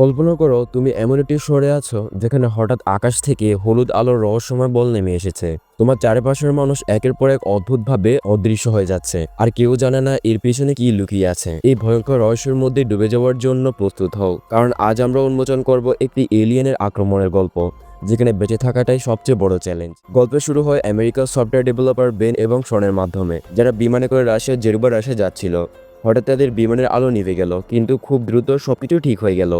কল্পনা করো তুমি এমন একটি শহরে আছো যেখানে হঠাৎ আকাশ থেকে হলুদ আলোর রহস্যময় বল নেমে এসেছে। তোমার চারপাশের মানুষ একের পর এক অদ্ভুতভাবে অদৃশ্য হয়ে যাচ্ছে আর কেউ জানে না এর পিছনে কি লুকিয়ে আছে। এই ভয়ঙ্কর রহস্যের মধ্যে ডুবে যাওয়ার জন্য প্রস্তুত হও, কারণ আজ আমরা উন্মোচন করব একটি এলিয়েনের আক্রমণের গল্প, যেখানে বেঁচে থাকাটাই সবচেয়ে বড় চ্যালেঞ্জ গল্প শুরু হয় আমেরিকার সফটওয়্যার ডেভেলপার বেন এবং শনের মাধ্যমে, যারা বিমানে করে রাশিয়ার জেরুবা রাশিয়া যাচ্ছিল। হঠাৎ তাদের বিমানের আলো নিভে গেল, কিন্তু খুব দ্রুত সবকিছু ঠিক হয়ে গেল।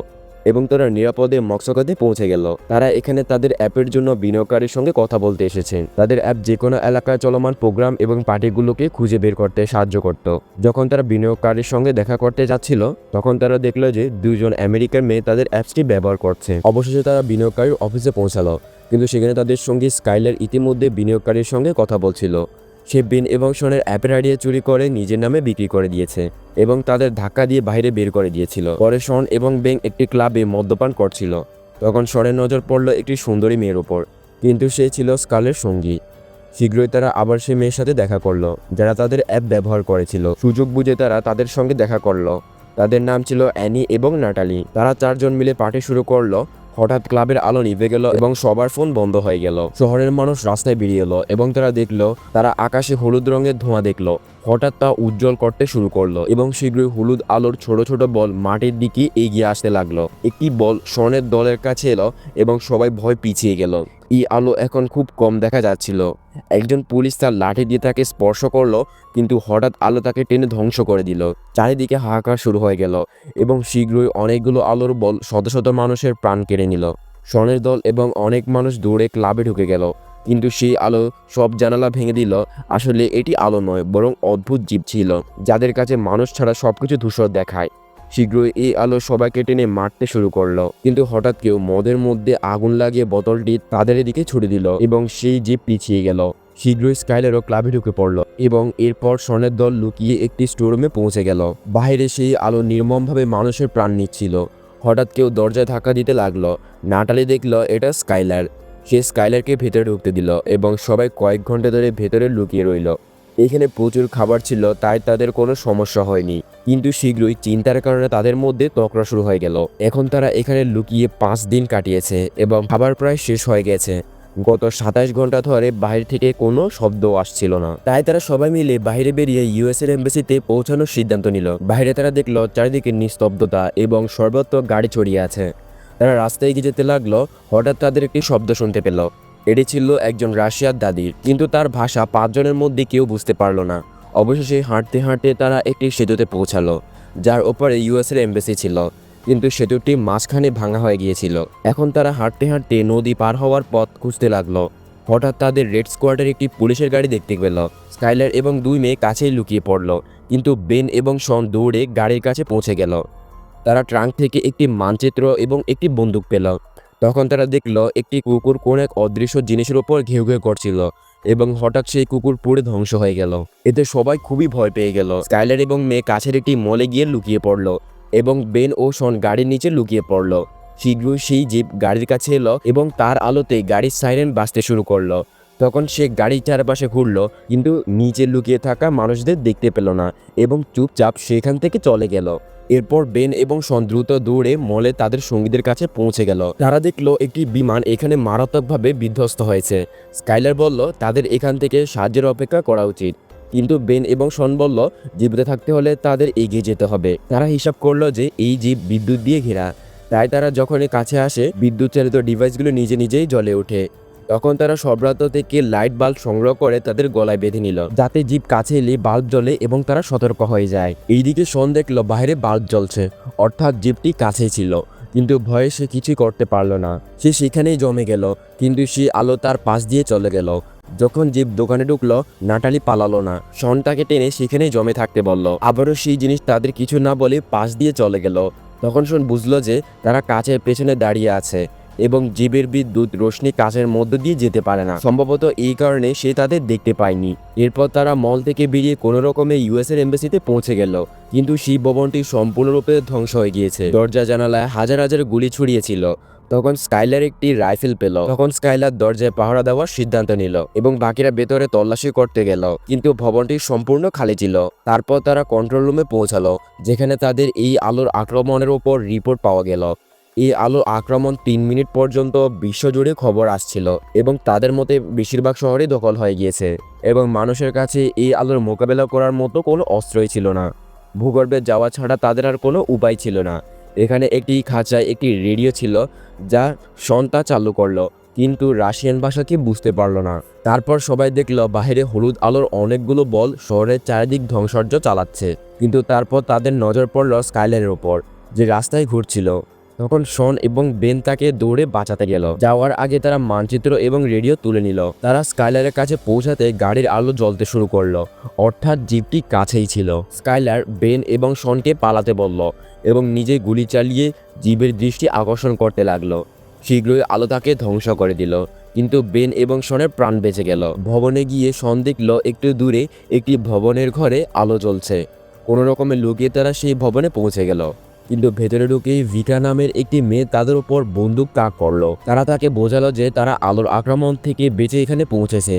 এবং তারা নিরাপদে মক্সকাতে পৌঁছে গেল। তারা এখানে তাদের অ্যাপের জন্য বিনিয়োগকারীর সঙ্গে কথা বলতে এসেছেন তাদের অ্যাপ যে কোনো এলাকায় চলমান প্রোগ্রাম এবং পার্টিগুলোকে খুঁজে বের করতে সাহায্য করত। যখন তারা বিনিয়োগকারীর সঙ্গে দেখা করতে যাচ্ছিল, তখন তারা দেখল যে দুজন আমেরিকার মেয়ে তাদের অ্যাপসটি ব্যবহার করছে। অবশেষে তারা বিনিয়োগকারীর অফিসে পৌঁছালো, কিন্তু সেখানে তাদের সঙ্গে স্কাইলার ইতিমধ্যে বিনিয়োগকারীর সঙ্গে কথা বলছিল। সে বিন এবং শনের অ্যাপের চুরি করে নিজের নামে বিক্রি করে দিয়েছে এবং তাদের ধাক্কা দিয়ে বাইরে বের করে দিয়েছিল। পরে শন এবং বেং একটি ক্লাবে মদ্যপান করছিল। তখন শনের নজর পড়ল একটি সুন্দরী মেয়ের ওপর কিন্তু সে ছিল স্কালের সঙ্গী। শীঘ্রই তারা আবার সে মেয়ের সাথে দেখা করল, যারা তাদের অ্যাপ ব্যবহার করেছিল। সুযোগ বুঝে তারা তাদের সঙ্গে দেখা করল। তাদের নাম ছিল অ্যানি এবং নাটালি। তারা চারজন মিলে পার্টি শুরু করল হঠাৎ ক্লাবের আলো নিভে গেল এবং সবার ফোন বন্ধ হয়ে গেল। শহরের মানুষ রাস্তায় বেরিয়ে এলো এবং তারা দেখল, তারা আকাশে হলুদ রঙের ধোঁয়া দেখল। হঠাৎ তা উজ্জ্বল করতে শুরু করল এবং শীঘ্রই হলুদ আলোর ছোট ছোট বল মাটির দিকে এগিয়ে আসতে লাগল। একটি বল স্বর্ণের দলের কাছে এলো এবং সবাই ভয় পিছিয়ে গেল। এই আলো এখন খুব কম দেখা যাচ্ছিল। একজন পুলিশ তার লাঠি দিয়ে তাকে স্পর্শ করল, কিন্তু হঠাৎ আলো তাকে টেনে ধ্বংস করে দিল। চারিদিকে হাহাকার শুরু হয়ে গেল এবং শীঘ্রই অনেকগুলো আলোর বল শত শত মানুষের প্রাণ কেড়ে নিল। স্বর্ণের দল এবং অনেক মানুষ দৌড়ে ক্লাবে ঢুকে গেল, কিন্তু সেই আলো সব জানালা ভেঙে দিল। আসলে এটি আলো নয়, বরং অদ্ভুত জীব ছিল, যাদের কাছে মানুষ ছাড়া সবকিছু ধূসর দেখায়। শীঘ্রই এই আলো সবাইকে টেনে মারতে শুরু করল। কিন্তু হঠাৎ কেউ মদের মধ্যে আগুন লাগিয়ে বোতলটি তাদের দিকে ছুড়ে দিল এবং সেই জীব পিছিয়ে গেল। শীঘ্রই স্কাইলারও ক্লাবে ঢুকে পড়ল এবং এরপর স্বর্ণের দল লুকিয়ে একটি স্টোরুমে পৌঁছে গেল। বাইরে সেই আলো নির্মমভাবে মানুষের প্রাণ নিচ্ছিল। হঠাৎ কেউ দরজায় ধাক্কা দিতে লাগল। নাটালি দেখল এটা স্কাইলার। সে স্কাইলারকে ভেতরে ঢুকতে দিল এবং সবাই কয়েক ঘণ্টা ধরে ভেতরে লুকিয়ে রইল। এখানে প্রচুর খাবার ছিল, তাই তাদের কোনো সমস্যা হয়নি। কিন্তু শীঘ্রই চিন্তার কারণে তাদের মধ্যে তকরা শুরু হয়ে গেল। এখন তারা এখানে লুকিয়ে পাঁচ দিন কাটিয়েছে এবং খাবার প্রায় শেষ হয়ে গেছে। গত সাতাশ ঘণ্টা ধরে বাইরে থেকে কোনো শব্দ আসছিল না। তাই তারা সবাই মিলে বাইরে বেরিয়ে ইউএস এর এম্বাসিতে পৌঁছানোর সিদ্ধান্ত নিল। বাইরে তারা দেখল চারিদিকে নিস্তব্ধতা এবং সর্বত্র গাড়ি ছড়িয়ে আছে। তারা রাস্তায় এগিয়ে যেতে লাগল, হঠাৎ তাদের একটি শব্দ শুনতে পেল। এটি ছিল একজন রাশিয়ার দাদির, কিন্তু তার ভাষা পাঁচজনের মধ্যে কেউ বুঝতে পারল না। অবশেষে হাঁটতে হাঁটতে তারা একটি সেতুতে পৌঁছালো, যার ওপরে ইউএসের এম্বাসি ছিল, কিন্তু সেতুটি মাঝখানে ভাঙা হয়ে গিয়েছিল। এখন তারা হাঁটতে হাঁটতে নদী পার হওয়ার পথ খুঁজতে লাগল। হঠাৎ তাদের রেড স্কোয়াডের একটি পুলিশের গাড়ি দেখতে পেল। স্কাইলার এবং দুই মেয়ে কাছেই লুকিয়ে পড়ল, কিন্তু বেন এবং শন দৌড়ে গাড়ির কাছে পৌঁছে গেল। তারা ট্রাঙ্ক থেকে একটি মানচিত্র এবং একটি বন্দুক পেল। তখন তারা দেখল একটি কুকুর কোন এক অদৃশ্য জিনিসের উপর ঘেউ ঘেউ করছিল এবং হঠাৎ সেই কুকুর পুড়ে ধ্বংস হয়ে গেল। এতে সবাই খুবই ভয় পেয়ে গেল। স্কাইলার এবং মেয়ে কাছের একটি মলে গিয়ে লুকিয়ে পড়ল এবং বেন ও শন গাড়ির নিচে লুকিয়ে পড়ল। শীঘ্রই সেই জিপ গাড়ির কাছে এলো এবং তার আলোতে গাড়ির সাইরেন বাঁচতে শুরু করল। তখন সে গাড়ির চারপাশে ঘুরল, কিন্তু নিচে লুকিয়ে থাকা মানুষদের দেখতে পেল না এবং চুপচাপ সেখান থেকে চলে গেল। এরপর বেন এবং শন দ্রুত দৌড়ে মলে তাদের সঙ্গীদের কাছে পৌঁছে গেল। তারা দেখল একটি বিমান এখানে মারাত্মকভাবে বিধ্বস্ত হয়েছে। স্কাইলার বলল, তাদের এখান থেকে সাহায্যের অপেক্ষা করা উচিত। কিন্তু বেন এবং শন বলল, জীবিত থাকতে হলে তাদের এগিয়ে যেতে হবে। তারা হিসাব করল যে এই জীব বিদ্যুৎ দিয়ে ঘেরা। তাই তারা যখনই কাছে আসে বিদ্যুৎ চালিত ডিভাইসগুলো নিজে নিজেই জ্বলে ওঠে। তখন তারা সবরাত থেকে লাইট বাল্ব সংগ্রহ করে তাদের গলায় বেঁধে নিল। যাতে জিপ কাছে এলে বাল্ব জ্বলে এবং তারা সতর্ক হয়ে যায়। এইদিকে শন দেখল বাইরে বাল্ব জ্বলছে, অর্থাৎ জীবটি কাছেই ছিল। কিন্তু ভয়ে সে কিছুই করতে পারল না। সে সেখানেই জমে গেল, কিন্তু সে আলো তার পাশ দিয়ে চলে গেল। যখন জীব দোকানে ঢুকলো, নাটালি পালালো না। শন তাকে টেনে সেখানেই জমে থাকতে বলল, আবারও সেই জিনিস তাদের কিছু না বলে পাশ দিয়ে চলে গেল। তখন শোন বুঝলো যে তারা কাছের পেছনে দাঁড়িয়ে আছে। এবং জীবের বিদ্যুৎ রোশনি কাচের মধ্য দিয়ে যেতে পারে না। সম্ভবত এই কারণে সে তাদের দেখতে পায়নি। এরপর তারা মল থেকে বেরিয়ে কোনো রকমে ইউএস এর এম্বাসিতে পৌঁছে গেল। কিন্তু সেই ভবনটি সম্পূর্ণরূপে ধ্বংস হয়ে গিয়েছে। দরজা জানালায় হাজার হাজার গুলি ছড়িয়েছিল। তখন স্কাইলার একটি রাইফেল পেল। তখন স্কাইলার দরজায় পাহারা দেওয়ার সিদ্ধান্ত নিল এবং বাকিরা ভেতরে তল্লাশি করতে গেল। কিন্তু ভবনটি সম্পূর্ণ খালি ছিল। তারপর তারা কন্ট্রোল রুমে পৌঁছালো, যেখানে তাদের এই আলোর আক্রমণের উপর রিপোর্ট পাওয়া গেল। এই আলো আক্রমণ তিন মিনিট পর্যন্ত বিশ্বজুড়ে খবর আসছিল এবং তাদের মতে বেশিরভাগ শহরে দখল হয়ে গিয়েছে এবং মানুষের কাছে এই আলোর মোকাবেলা করার মতো কোনো অস্ত্রই ছিল না। ভূগর্ভে যাওয়া ছাড়া তাদের আর কোনো উপায় ছিল না। এখানে একটি খাঁচায় একটি রেডিও ছিল যা সন্তা চালু করল, কিন্তু রাশিয়ান ভাষা কি বুঝতে পারল না। তারপর সবাই দেখল বাইরে হলুদ আলোর অনেকগুলো বল শহরের চারিদিক ধ্বংসর্য চালাচ্ছে, কিন্তু তারপর তাদের নজর পড়ল স্কাইলাইনের ওপর, যে রাস্তায় ঘুরছিল। তখন শন এবং বেন তাকে দৌড়ে বাঁচাতে গেল। যাওয়ার আগে তারা মানচিত্র এবং রেডিও তুলে নিল। তারা স্কাইলারের কাছে পৌঁছাতে গাড়ির আলো জ্বলতে শুরু করল। অর্থাৎ জিপটি কাছেই ছিল। স্কাইলার, বেন এবং শনকে পালাতে বলল এবং নিজে গুলি চালিয়ে জীবের দৃষ্টি আকর্ষণ করতে লাগল। শীঘ্রই আলো তাকে ধ্বংস করে দিল। কিন্তু বেন এবং শনের প্রাণ বেঁচে গেল। ভবনে গিয়ে শন দেখল একটু দূরে একটি ভবনের ঘরে আলো জ্বলছে। কোনো রকমে লুকিয়ে তারা সেই ভবনে পৌঁছে গেল। কিন্তু ভেতরে ঢুকেই ভিকা নামের একটি মেয়ে তাদের উপর বন্দুক তাক করল। তারা তাকে বোঝালো যে তারা আলোর আক্রমণ থেকে বেঁচে এখানে পৌঁছেছে।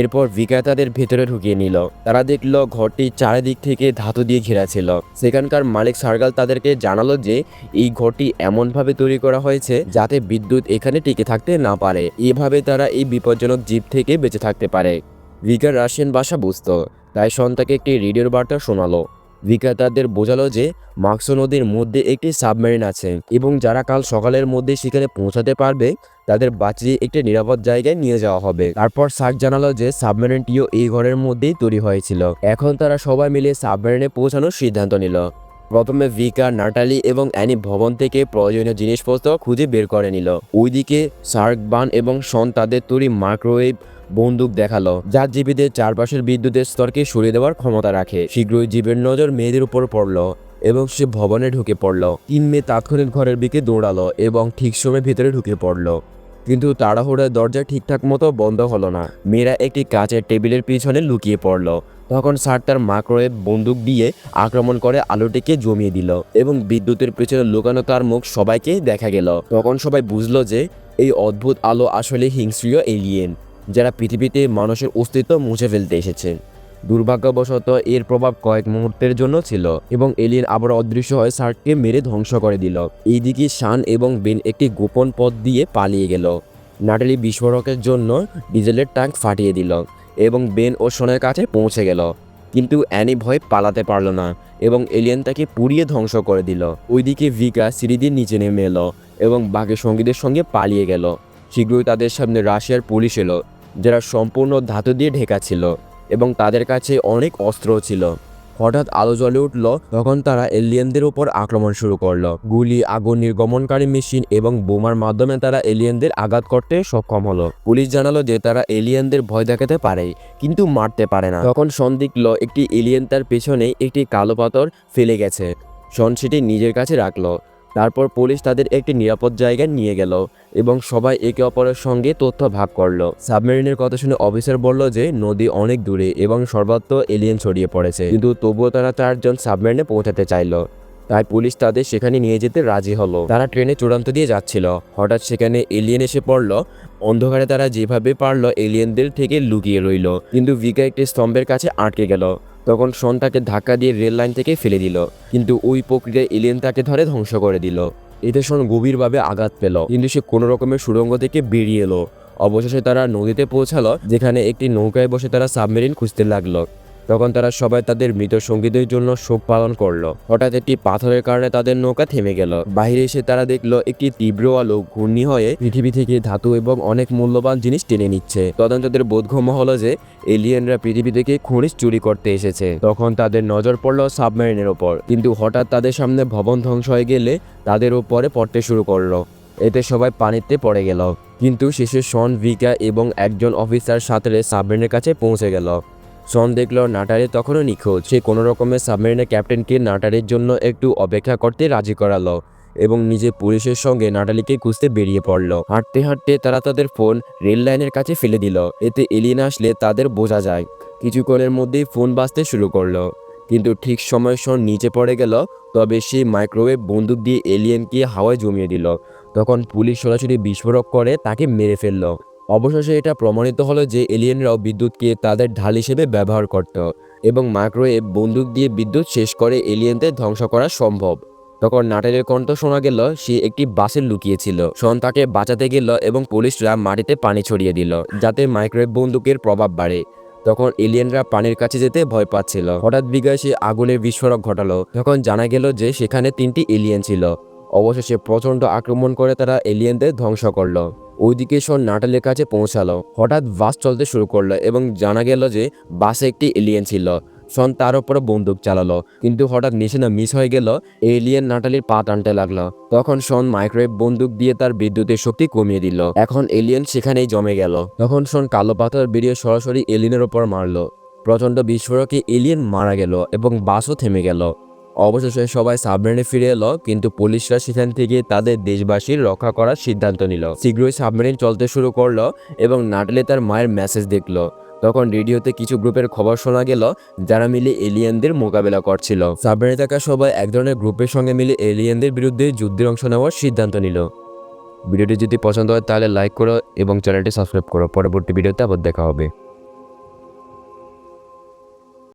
এরপর ভিকা তাদের ভেতরে ঢুকিয়ে নিল। তারা দেখল ঘরটি চারিদিক থেকে ধাতু দিয়ে ঘেরা ছিল সেখানকার মালিক সার্গাল তাদেরকে জানালো যে এই ঘরটি এমনভাবে তৈরি করা হয়েছে যাতে বিদ্যুৎ এখানে টিকে থাকতে না পারে। এভাবে তারা এই বিপজ্জনক জীব থেকে বেঁচে থাকতে পারে। ভিকার রাশিয়ান ভাষা বুঝতো, তাই সন্তাকে একটি রেডিওর বার্তা শোনালো। ভিকা তাদের বোঝালো যে মাক্সো নদীর মধ্যে একটি সাবমেরিন আছে এবং যারা কাল সকালের মধ্যে সেখানে পৌঁছাতে পারবে, তাদের বাঁচিয়ে একটি নিরাপদ জায়গায় নিয়ে যাওয়া হবে। তারপর সার্ক জানালো যে সাবমেরিনটিও এই ঘরের মধ্যেই তৈরি হয়েছিল। এখন তারা সবাই মিলে সাবমেরিনে পৌঁছানোর সিদ্ধান্ত নিল। প্রথমে ভিকা, নাটালি এবং অ্যানি ভবন থেকে প্রয়োজনীয় জিনিসপত্র খুঁজে বের করে নিল। ওইদিকে সার্ক বান এবং শন তাদের তৈরি মাইক্রোওয়েভ বন্দুক দেখাল, যা জীবীদের চারপাশের বিদ্যুতের স্তরকে সরিয়ে দেওয়ার ক্ষমতা রাখে। শীঘ্রই জীবের নজর মেয়েদের উপর পড়ল এবং সে ভবনে ঢুকে পড়ল। তিন মেয়ে তাৎক্ষণিক ঘরের দিকে দৌড়ালো এবং ঠিক সময় ভেতরে ঢুকে পড়ল। কিন্তু তাড়াহুড়োর দরজা ঠিকঠাক মতো বন্ধ হলো না। মেয়েরা একটি কাঁচের টেবিলের পিছনে লুকিয়ে পড়ল। তখন স্যার তার মাইক্রোওয়েভ বন্দুক দিয়ে আক্রমণ করে আলোটিকে জমিয়ে দিল এবং বিদ্যুতের পেছনে লুকানো তার মুখ সবাইকে দেখা গেল। তখন সবাই বুঝলো যে, এই অদ্ভুত আলো আসলে হিংস্রীয় এলিয়েন। যারা পৃথিবীতে মানুষের অস্তিত্ব মুছে ফেলতে এসেছে। দুর্ভাগ্যবশত এর প্রভাব কয়েক মুহূর্তের জন্য ছিল এবং এলিয়েন আবার অদৃশ্য হয়ে সার্ককে মেরে ধ্বংস করে দিল। এইদিকে শান এবং বেন একটি গোপন পথ দিয়ে পালিয়ে গেল। নাটালি বিস্ফোরকের জন্য ডিজেলের ট্যাঙ্ক ফাটিয়ে দিল এবং বেন ও শোনের কাছে পৌঁছে গেল। কিন্তু অ্যানি ভয় পালাতে পারল না এবং এলিয়েন তাকে পুড়িয়ে ধ্বংস করে দিল। ওইদিকে ভিকা সিঁড়ি নিচে নেমে এলো এবং বাকি সঙ্গীদের সঙ্গে পালিয়ে গেল। শীঘ্রই তাদের সামনে রাশিয়ার পুলিশ এলো যারা সম্পূর্ণ ধাতু দিয়ে ঢেকা ছিল এবং তাদের কাছে অনেক অস্ত্র ছিল। হঠাৎ আলো জ্বলে উঠল, তখন তারা এলিয়েনদের উপর আক্রমণ শুরু করল। গুলি, আগুন, নির্গমনকারী মেশিন এবং বোমার মাধ্যমে তারা এলিয়েনদের আঘাত করতে সক্ষম হলো। পুলিশ জানালো যে তারা এলিয়েনদের ভয় দেখাতে পারে, কিন্তু মারতে পারে না। তখন সন দেখল একটি এলিয়েন তার পেছনে একটি কালো পাথর ফেলে গেছে। সন সেটি নিজের কাছে রাখল। তারপর পুলিশ তাদের একটি নিরাপদ জায়গায় নিয়ে গেল এবং সবাই একে অপরের সঙ্গে তথ্য ভাগ করল। সাবমেরিনের কথা শুনে অফিসার বলল যে, নদী অনেক দূরে এবং সর্বত্র এলিয়েন ছড়িয়ে পড়েছে। কিন্তু তবুও তারা চারজন সাবমেরিনে পৌঁছাতে চাইলো। তাই পুলিশ তাদের সেখানে নিয়ে যেতে রাজি হলো। তারা ট্রেনে চূড়ান্ত দিয়ে যাচ্ছিল। হঠাৎ সেখানে এলিয়েন এসে পড়ল। অন্ধকারে তারা যেভাবে পারল এলিয়েনদের থেকে লুকিয়ে রইল। কিন্তু ভিকা একটি স্তম্ভের কাছে আটকে গেল। তখন শন তাকে ধাক্কা দিয়ে রেল লাইন থেকে ফেলে দিল, কিন্তু ওই প্রক্রিয়ায় এলিয়েন তাকে ধরে ধ্বংস করে দিল। এতে শন গভীরভাবে আঘাত পেল, কিন্তু সে কোনো রকমের সুড়ঙ্গ থেকে বেরিয়ে এলো। অবশেষে তারা নদীতে পৌঁছালো, যেখানে একটি নৌকায় বসে তারা সাবমেরিন খুঁজতে লাগল। তখন তারা সবাই তাদের মৃত সঙ্গীদের জন্য শোক পালন করল। হঠাৎ একটি পাথরের কারণে তাদের নৌকা থেমে গেল। বাইরে এসে তারা দেখল, একটি তীব্র আলো ঘূর্ণি হয়ে পৃথিবী থেকে ধাতু এবং অনেক মূল্যবান জিনিস টেনে নিচ্ছে। তখন তাদের বোধগম্য হলো যে, এলিয়েনরা পৃথিবী থেকে খনিজ চুরি করতে এসেছে। তখন তাদের নজর পড়ল সাবমেরিনের ওপর। কিন্তু হঠাৎ তাদের সামনে ভবন ধ্বংস হয়ে গেলে তাদের উপরে পড়তে শুরু করল। এতে সবাই পানিতে পড়ে গেল। কিন্তু শেষে শন, ভিকা এবং একজন অফিসার সাথে সাবমেরিনের কাছে পৌঁছে গেল। শন দেখল নাটারে তখনও নিখোঁজ। সে কোনো রকমের সাবমেরিনের ক্যাপ্টেনকে নাটারের জন্য একটু অপেক্ষা করতে রাজি করালো এবং নিজে পুলিশের সঙ্গে নাটালিকে খুঁজতে বেরিয়ে পড়ল। হাঁটতে হাঁটতে তারা তাদের ফোন রেল লাইনের কাছে ফেলে দিল। এতে এলিয়েন আসলে তাদের বোঝা যায়। কিছুক্ষণের মধ্যেই ফোন বাজতে শুরু করল। কিন্তু ঠিক সময় সন নিচে পড়ে গেল, তবে সে মাইক্রোওয়েভ বন্দুক দিয়ে এলিয়েনকে হাওয়ায় জমিয়ে দিল। তখন পুলিশ সরাসরি বিস্ফোরক করে তাকে মেরে ফেলল। অবশেষে এটা প্রমাণিত হলো যে এলিয়েনরাও বিদ্যুৎকে তাদের ঢাল হিসেবে ব্যবহার করত এবং মাইক্রোওয়েভ বন্দুক দিয়ে বিদ্যুৎ শেষ করে এলিয়েনদের ধ্বংস করা সম্ভব। তখন নাটালের কণ্ঠ শোনা গেল, সে একটি বাসে লুকিয়েছিল। শন তাকে বাঁচাতে গেল এবং পুলিশরা মাটিতে পানি ছড়িয়ে দিল, যাতে মাইক্রোওয়েভ বন্দুকের প্রভাব বাড়ে। তখন এলিয়েনরা পানির কাছে যেতে ভয় পাচ্ছিল। হঠাৎ বিগায় সে আগুনের বিস্ফোরক ঘটালো। তখন জানা গেল যে সেখানে তিনটি এলিয়েন ছিল। অবশেষে প্রচণ্ড আক্রমণ করে তারা এলিয়েনদের ধ্বংস করল। ওইদিকে শন, নাটালের কাছে পৌঁছালো। হঠাৎ বাস চলতে শুরু করল এবং জানা গেল যে বাসে একটি এলিয়েন ছিল। শন, তার উপরে বন্দুক চালালো। কিন্তু হঠাৎ নিশানা মিস হয়ে গেল এলিয়েন নাটালির পা টানতে লাগল। তখন শন মাইক্রোওয়েভ বন্দুক দিয়ে তার বিদ্যুতের শক্তি কমিয়ে দিল। এখন এলিয়েন সেখানেই জমে গেল। তখন শন, কালো পাথর বেরিয়ে সরাসরি এলিয়েনের ওপর মারলো। প্রচণ্ড বিস্ফোরকে এলিয়েন মারা গেল এবং বাসও থেমে গেল। অবশেষে সবাই সাবমেরিনে ফিরে এলো, কিন্তু পুলিশরা সেখান থেকে তাদের দেশবাসীর রক্ষা করার সিদ্ধান্ত নিল। শীঘ্রই সাবমেরিন চলতে শুরু করল এবং নাটলে তার মায়ের মেসেজ দেখল। তখন রেডিওতে কিছু গ্রুপের খবর শোনা গেল, যারা মিলে এলিয়েনদের মোকাবেলা করছিল। সাবমেরিনে থাকা সবাই এক ধরনের গ্রুপের সঙ্গে মিলে এলিয়েনদের বিরুদ্ধে যুদ্ধের অংশ নেওয়ার সিদ্ধান্ত নিল। ভিডিওটি যদি পছন্দ হয় তাহলে লাইক করো এবং চ্যানেলটি সাবস্ক্রাইব করো। পরবর্তী ভিডিওতে আবার দেখা হবে।